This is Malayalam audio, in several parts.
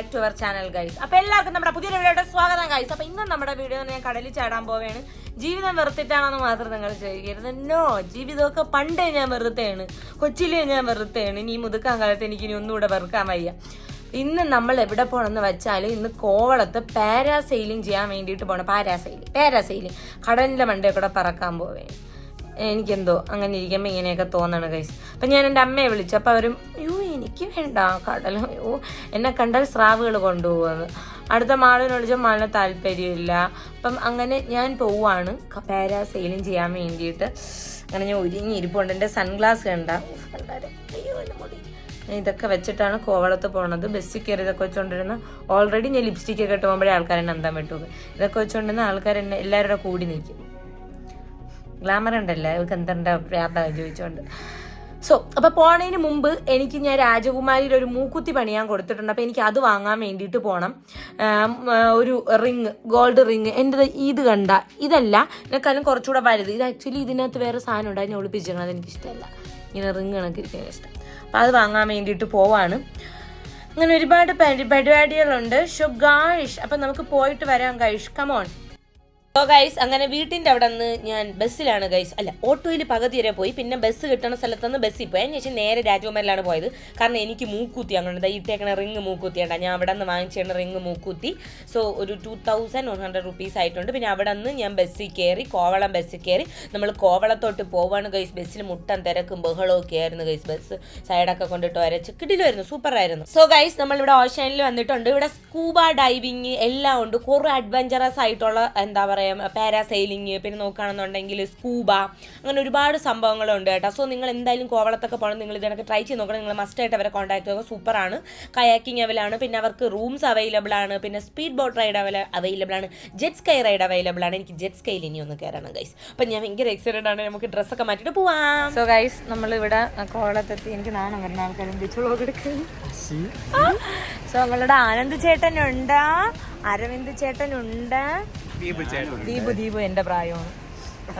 Back to our channel guys അപ്പൊ എല്ലാവർക്കും നമ്മുടെ പുതിയ വീഡിയോയുടെ സ്വാഗതം ഗൈസ് അപ്പൊ ഇന്ന് നമ്മുടെ വീഡിയോ ഞാൻ കടലിൽ ചാടാൻ പോവുകയാണ് ജീവിതം വെറുത്തിട്ടാണെന്ന് മാത്രം നിങ്ങൾ ചോദിക്കരുത്. നോ ജീവിതമൊക്കെ പണ്ടേ ഞാൻ വെറുതെയാണ്. കൊച്ചിയിലേ ഞാൻ വെറുതെയാണ്. ഇനി മുതുക്കാൻ കാലത്ത് എനിക്ക് ഇനി ഒന്നുകൂടെ വെറുക്കാൻ വയ്യ. ഇന്ന് നമ്മൾ എവിടെ പോകണമെന്ന് വെച്ചാൽ ഇന്ന് കോവളത്ത് പാരാസെയിലിംഗ് ചെയ്യാൻ വേണ്ടിയിട്ട് പോകണം പാരാസെയിലിംഗ് പാരാസെയിലിംഗ് കടലിന്റെ മണ്ടേ കൂടെ പറക്കാൻ പോവേ എനിക്കെന്തോ അങ്ങനെ ഇരിക്കുമ്പോൾ ഇങ്ങനെയൊക്കെ തോന്നണം ഗൈസ് അപ്പം ഞാൻ എന്റെ അമ്മയെ വിളിച്ചു. അപ്പം അവരും അയ്യോ എനിക്ക് വേണ്ട കടൽ അയ്യോ എന്നെ കണ്ടാൽ സ്രാവുകൾ കൊണ്ടുപോകുന്നത് അടുത്ത മാളിനെ വിളിച്ചാൽ മാളിന് താല്പര്യമില്ല. അപ്പം അങ്ങനെ ഞാൻ പോവാണ്. സെയിലും ചെയ്യാൻ വേണ്ടിയിട്ട്. അങ്ങനെ ഞാൻ ഒരുങ്ങി ഇരിപ്പുണ്ട്. എന്റെ സൺഗ്ലാസ് കണ്ട. അയ്യോ ഇതൊക്കെ വെച്ചിട്ടാണ് കോവളത്ത് പോണത്. ബസ്സിൽ കയറി ഇതൊക്കെ വെച്ചുകൊണ്ടിരുന്ന ഓൾറെഡി ഞാൻ ലിപ്സ്റ്റിക് ഒക്കെ ഇട്ട് പോകുമ്പോഴേ ആൾക്കാരെന്നെ അന്തം വിട്ടു. ഇതൊക്കെ വെച്ചുകൊണ്ടിരുന്ന ആൾക്കാരെന്നെ എല്ലാവരുടെ കൂടി നിൽക്കും. ഗ്ലാമർ ഉണ്ടല്ലേ? അവർക്ക് എന്താ പ്രാർത്ഥന ചോദിച്ചോണ്ട്. സോ അപ്പൊ പോണതിന് മുമ്പ് എനിക്ക് ഞാൻ രാജകുമാരിയിൽ ഒരു മൂക്കുത്തി പണിയാൻ കൊടുത്തിട്ടുണ്ട്. അപ്പൊ എനിക്ക് അത് വാങ്ങാൻ വേണ്ടിയിട്ട് ആ, ഒരു റിങ് ഗോൾഡ് റിങ് എന്റെ ഇത് കണ്ട ഇതല്ല. എന്നെക്കാളും കുറച്ചുകൂടെ വലുത്. ഇത് ആക്ച്വലി ഇതിനകത്ത് വേറെ സാധനം ഉണ്ടായി ഞാൻ ഒളിപ്പിച്ചിരിക്കണത് എനിക്ക് ഇഷ്ടമല്ല ഇങ്ങനെ റിങ് കണക്കിരിക്കാൻ ഇഷ്ടം. അപ്പൊ അത് വാങ്ങാൻ വേണ്ടിയിട്ട് പോവാണ്. അങ്ങനെ ഒരുപാട് പരി- പരിപാടികളുണ്ട്. ഷോ ഗായ്ഷ് അപ്പൊ നമുക്ക് പോയിട്ട് വരാം ഗൈഷ് കമോൺ സോ ഗൈസ് അങ്ങനെ വീട്ടിന്റെ അവിടെ നിന്ന് ഞാൻ ബസ്സിലാണ് ഗൈസ് അല്ല ഓട്ടോയിൽ പകുതി വരെ പോയി. പിന്നെ ബസ് കിട്ടുന്ന സ്ഥലത്ത് നിന്ന് ബസ്സിൽ പോയി. അതിന് ശേഷം നേരെ രാജകുമാരിലാണ് പോയത്. കാരണം എനിക്ക് മൂക്കൂത്തി അങ്ങനെ ഇട്ടേക്കണ റിങ് മൂക്കുത്തി ഉണ്ട് ഞാൻ അവിടെ നിന്ന് വാങ്ങിച്ചിരുന്ന റിങ് മൂക്കൂത്തി. സോ ഒരു two thousand one hundred rupees ആയിട്ടുണ്ട്. പിന്നെ അവിടെ നിന്ന് ഞാൻ ബസ്സിൽ കയറി കോവളം ബസ്സിൽ കയറി നമ്മൾ കോവളത്തോട്ട് പോവാണ് ഗൈസ് ബസ്സിൽ മുട്ടൻ തിരക്കും ബഹളവും ആയിരുന്നു ഗൈസ് ബസ് സൈഡൊക്കെ കൊണ്ടിട്ട് വരച്ച് കിടിലുമായിരുന്നു സൂപ്പറായിരുന്നു സോ ഗൈസ് നമ്മൾ ഇവിടെ ഓഷനിൽ വന്നിട്ടുണ്ട്. ഇവിടെ സ്കൂബ ഡൈവിങ് എല്ലാം ഉണ്ട്. കുറേ അഡ്വഞ്ചറസ് ആയിട്ടുള്ള എന്താ പറയുക പാരാസൈലിങ് പിന്നെ നോക്കുകയാണെന്നുണ്ടെങ്കിൽ സ്കൂബ അങ്ങനെ ഒരുപാട് സംഭവങ്ങളുണ്ട് കേട്ടോ. സോ നിങ്ങൾ എന്തായാലും കോവളത്തൊക്കെ പോകണം നിങ്ങൾ ഇതിനൊക്കെ ട്രൈ ചെയ്ത് നോക്കണം. നിങ്ങൾ മസ്റ്റായിട്ട് അവരെ കോൺടാക്ട് ചെയ്യുക. സൂപ്പറാണ് കയാക്കിംഗ് അവൈലബിൾ ആണ്. പിന്നെ അവർക്ക് റൂംസ് അവൈലബിൾ ആണ്. പിന്നെ സ്പീഡ് ബോട്ട് റൈഡ് അവൈലബിൾ ആണ്. ജെറ്റ് സ്കൈ റൈഡ് അവൈലബിൾ ആണ്. എനിക്ക് ജെറ്റ് സ്കൈയിൽ ഇനി ഒന്ന് കയറണം ഗൈസ് അപ്പം ഞാൻ ഭയങ്കര എക്സൈറ്റഡ് ആണ്. നമുക്ക് ഡ്രസ്സൊക്കെ മാറ്റിയിട്ട് പോവാം. സോ ഗൈസ് നമ്മളിവിടെ കോവളത്തെത്തി. എനിക്ക് നാണം വരുന്ന ആൾക്കാരും സോ നമ്മളുടെ ആനന്ദ് ചേട്ടനുണ്ട്. അരവിന്ദ് ചേട്ടനുണ്ട്. ദീപു ദീപു എന്റെ പ്രായമാണ്.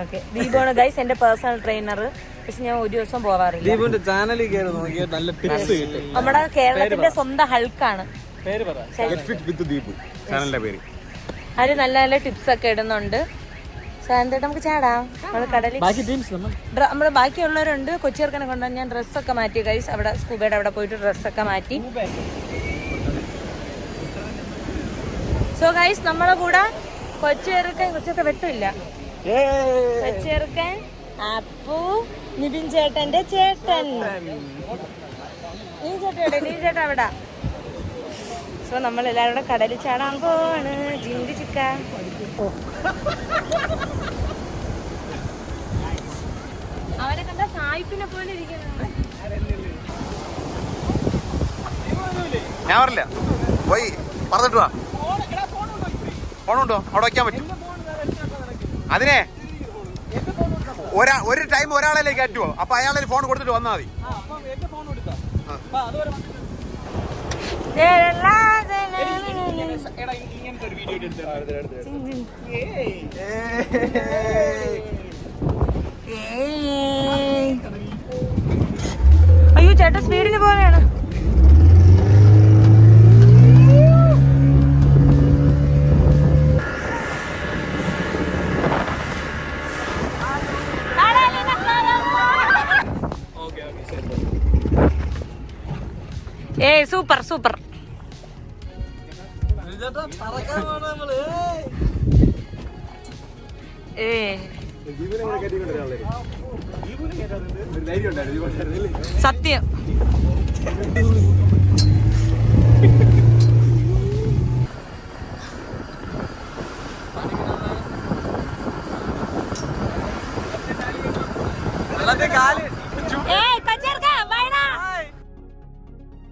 ഓക്കെ ദീപാണ് ഗൈസ് എന്റെ പേഴ്സണൽ ട്രെയിനർ പക്ഷെ ഞാൻ ഒരു ദിവസം പോവാറില്ല. ദീപുവിന്റെ ചാനലിൽ കയറി നോക്കിയാൽ നല്ല ടിപ്സ് കിട്ടും. നമ്മുടെ കേരളത്തിന്റെ സ്വന്തം ഹൾക്കാണ് പേര് പറ. Get fit with Deepu. ചാനലിന്റെ പേര്. അതിൽ നല്ല നല്ല ടിപ്സ് ഒക്കെ ഇടുന്നുണ്ട്. സാറിന്റെ നമുക്ക് ചാടാം. നമ്മൾ കടലിൽ ബാക്കി ടീംസ് നമ്മൾ? ഡ്ര- നമ്മൾ ബാക്കിയുള്ളവരുണ്ട്. കൊച്ചിയർക്കനെ കൊണ്ടുവന്ന് ഞാൻ ഡ്രസ്സൊക്കെ മാറ്റി ഗൈസ് അവിടെ സ്കൂബയുടെ അവിടെ പോയിട്ട് ഡ്രസ്സൊക്കെ മാറ്റി. സോ ഗൈസ് നമ്മളെ കൂടെ കൊച്ചിയർക്കൻ കൊച്ചൊക്കെ വെട്ടില്ല. കൊച്ചിയർക്കൻ അപ്പു നിതിൻ ചേട്ടന്റെ ചേട്ടൻ. നീ ചേട്ടൻ എവിടെ? നീ ചേട്ടൻ അവിടെ. സോ നമ്മൾ എല്ലാവരും കൂടെ കടലിൽ ചാടാൻ പോവാണ്. ജിങ്കി ചിക്ക. അവനെ കണ്ട സായിപ്പിനെ പോലെ ഇരിക്കുന്നു ഞാൻ പറഞ്ഞില്ല പോയി പറഞ്ഞിട്ട് വാ. ഫോണുണ്ടോ? അവിടെ വയ്ക്കാൻ പറ്റും. അതിനെ ഒരാ ഒരു ടൈം ഒരാളെ കയറ്റുമോ അപ്പൊ അയാളെ ഫോൺ കൊടുത്തിട്ട് വന്നാൽ മതി. അയ്യോ ചേട്ടൻ സ്പീഡിന് പോലെയാണ്. ഏയ് സൂപ്പർ സൂപ്പർ. ഏ. സത്യം. കാൽ ഏ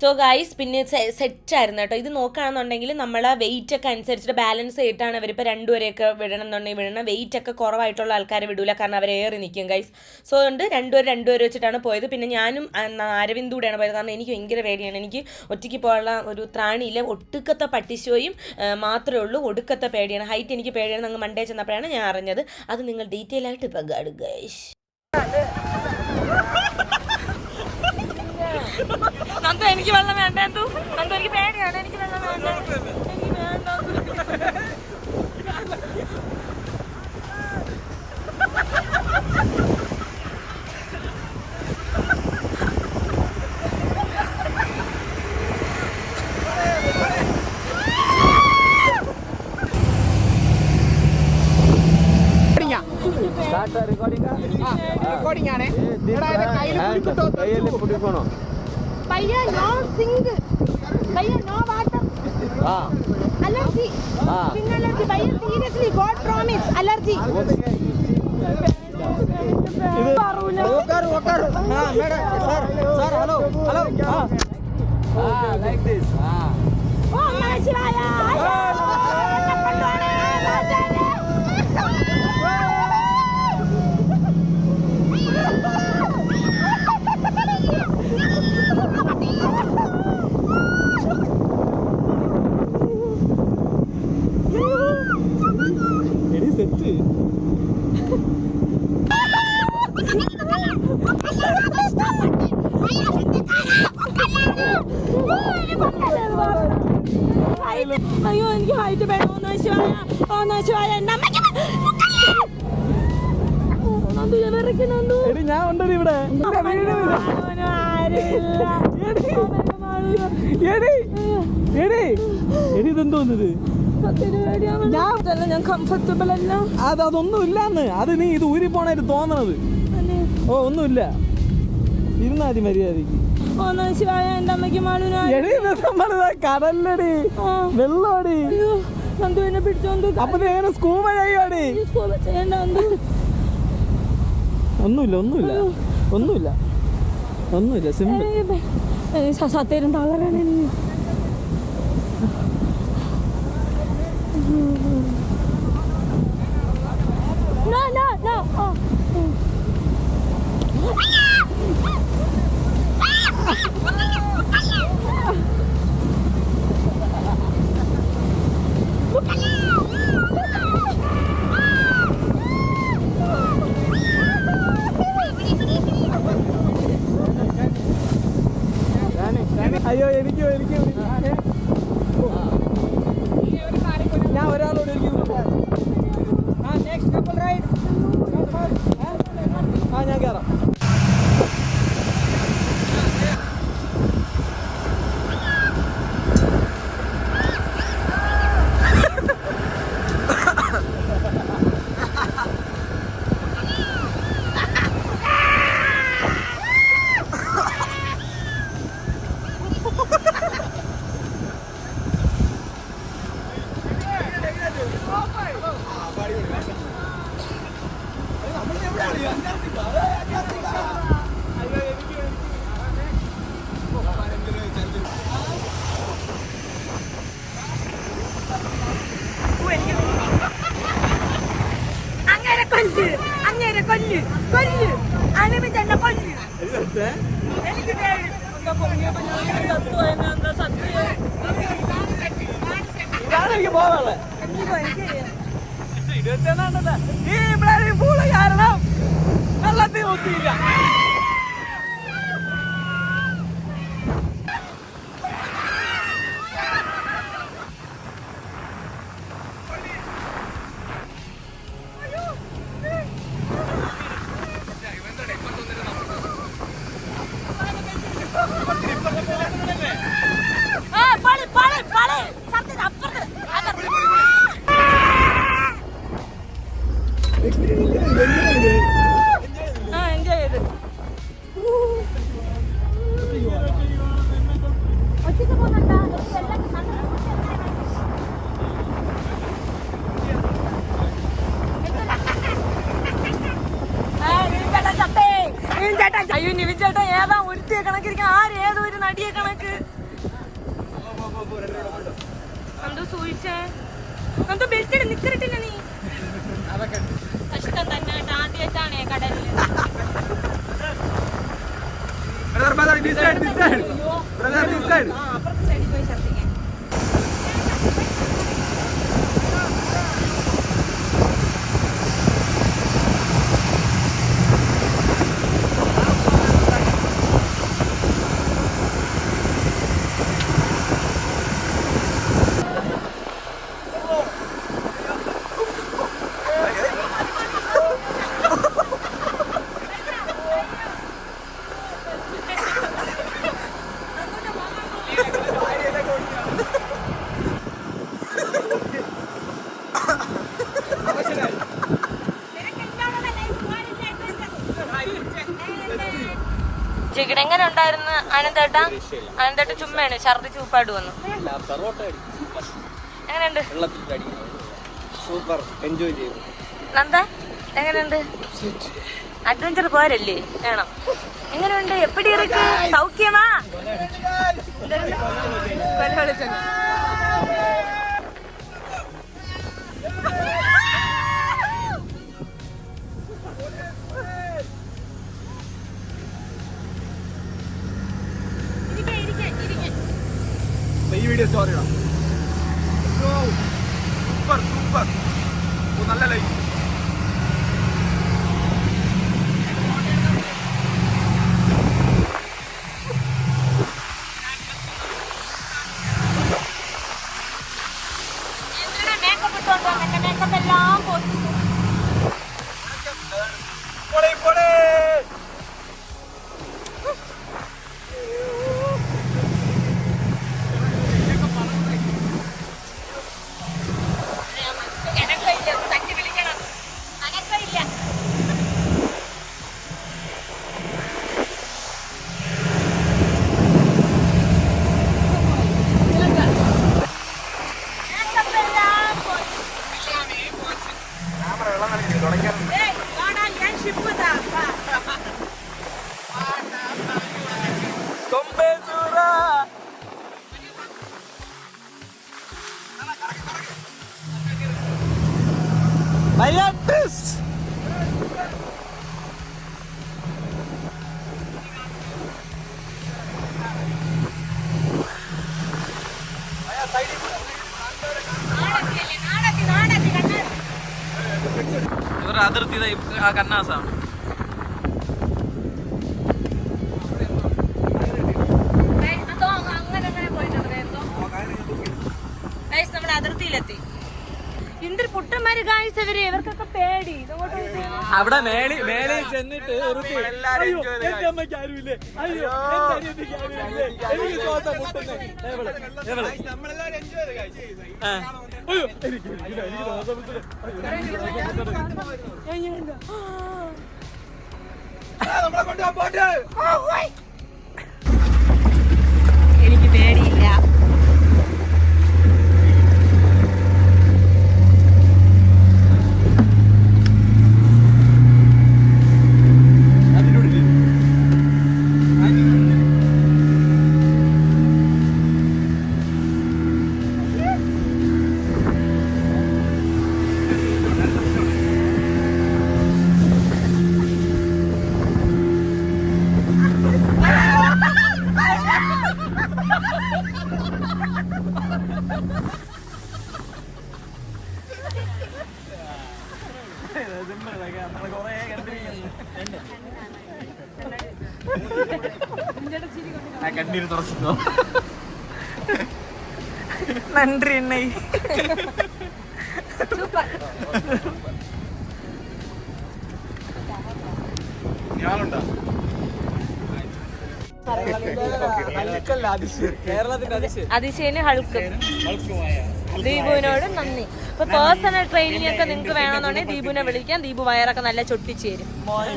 സോ ഗൈസ് പിന്നെ സെറ്റ് ആയിരുന്നു കേട്ടോ. ഇത് നോക്കുകയാണെന്നുണ്ടെങ്കിൽ നമ്മൾ വെയിറ്റ് ഒക്കെ അനുസരിച്ചിട്ട് ബാലൻസ് ചെയ്തിട്ടാണ് അവരിപ്പോൾ രണ്ടുപേരെയൊക്കെ വിടണം എന്നുണ്ടെങ്കിൽ വിടണം. വെയിറ്റ് ഒക്കെ കുറവായിട്ടുള്ള ആൾക്കാരെ വിടൂല. കാരണം അവർ ഏറി നിൽക്കും ഗൈസ് സോ അതുകൊണ്ട് രണ്ടുപേരും രണ്ടുപേരും വെച്ചിട്ടാണ് പോയത്. പിന്നെ ഞാനും അരവിന്ദ് കൂടെയാണ് പോയത്. കാരണം എനിക്ക് ഭയങ്കര പേടിയാണ്. എനിക്ക് ഒറ്റയ്ക്ക് പോകാനുള്ള ഒരു ത്രാണിയില്ല. ഒട്ടുക്കത്തെ പട്ടിശോയും മാത്രമേ ഉള്ളൂ. ഒടുക്കത്തെ പേടിയാണ്. ഹൈറ്റ് എനിക്ക് പേടിയാണ്. അങ്ങ് മണ്ടേ ചെന്നപ്പോഴാണ് ഞാൻ അറിഞ്ഞത്. അത് നിങ്ങൾ ഡീറ്റെയിൽ ആയിട്ട് ഇപ്പം ഗൈസ് നന്ദു എനിക്ക് വെള്ളം വേണ്ട എന്തു നന്ദു എനിക്ക് പേടിയാണ് എനിക്ക് വെള്ളം വേണ്ട. എനിക്ക് വേണ്ട റെക്കോർഡിംഗ് ആണ്. പയ്യ നോ സിങ്ക് പയ്യ no water allergy. Skin allergy പയ്യ seriously god promise allergy. Hello hello. Like this ഓ നമ ശിവായ അയ്യോ എനിക്ക് ഹൈറ്റ് വേണം ഒന്ന് ശിവായ ഒന്ന് ശിവായ ഞാൻ ഉണ്ടടി ഇവിടെ. എടി ഇതെന്തോന്നത് ഞാൻ കംഫർട്ടബിൾ അല്ല. അത് അതൊന്നും ഇല്ലാന്ന്. അത് നീ ഇത് ഊരി പോണായിട്ട് തോന്നണത് ഓ ഒന്നുമില്ല. ഇരുന്നാതി മര്യാദയ്ക്ക് കടലിലടി വെള്ളമടി നന്ദു എന്നെ പിടിച്ചോണ്ട് അപ്പൊ എങ്ങനെ സ്കൂബ ചെയ്യോടി ഒന്നുമില്ല ഒന്നുമില്ല ഒന്നുമില്ല ഒന്നുമില്ല സിമ്പിൾ സത്യം തളരാണ് No, no, no. Oh. Experimentando, പിടിച്ചേ നമുക്ക് ബെൽറ്റ് നിക്കറിട്ടില്ല ആനന്ദേട്ട ആനന്ദേട്ട ചുമ്മയാണ്. ഛർദി ചൂപ്പായിട്ട് വന്നു. എങ്ങനെയുണ്ട്? സൂപ്പർ. എൻജോയ് നന്ദ എങ്ങനെയുണ്ട്? അഡ്വഞ്ചർ പോരല്ലേ? വേണം. എങ്ങനെയുണ്ട്? എപ്പടി സൗഖ്യമാ? ഈ വീഡിയോ സ്റ്റോറിയാണ് സൂപ്പർ സൂപ്പർ നല്ല ലൈഫ് ഈ- കന്നാസാണ് നമ്മുടെ അതിർത്തിയിലെത്തി. എന്തൊരു പൊട്ടന്മാര് ഗായ്സ് ഇവർ ഇവർക്കൊക്കെ പേടി. അവിടെ മേളി മേളി ചെന്നിട്ട് ഉറുത്തി, അയ്യോ എന്റെ അമ്മയ്ക്ക് ആരുമില്ലേ? അയ്യോ എന്റെ അനിയത്തിക്ക് ആരുമില്ലേ? എനിക്ക് ആ. എനിക്ക് ഇല്ല, ഞാനുണ്ടോ കേരളത്തിന്റെ അതിശയം. അതിശയന് ഹൾക്ക് ദീപുവിനോട് നന്ദി. ഇപ്പൊ പേഴ്സണൽ ട്രെയിനിങ് ഒക്കെ നിങ്ങൾക്ക് വേണമെന്നുണ്ടെങ്കിൽ ദീപുവിനെ വിളിക്കാം. ദീപു വയറൊക്കെ നല്ല ചൊട്ടിച്ചേരും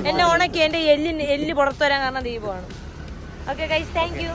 എന്നെ ഉണക്കി എന്റെ എല്ലിന് എല്ല് പുറത്തു വരാൻ കാരണം ദീപുവാണ് ഓക്കെ ഗൈസ് താങ്ക് യു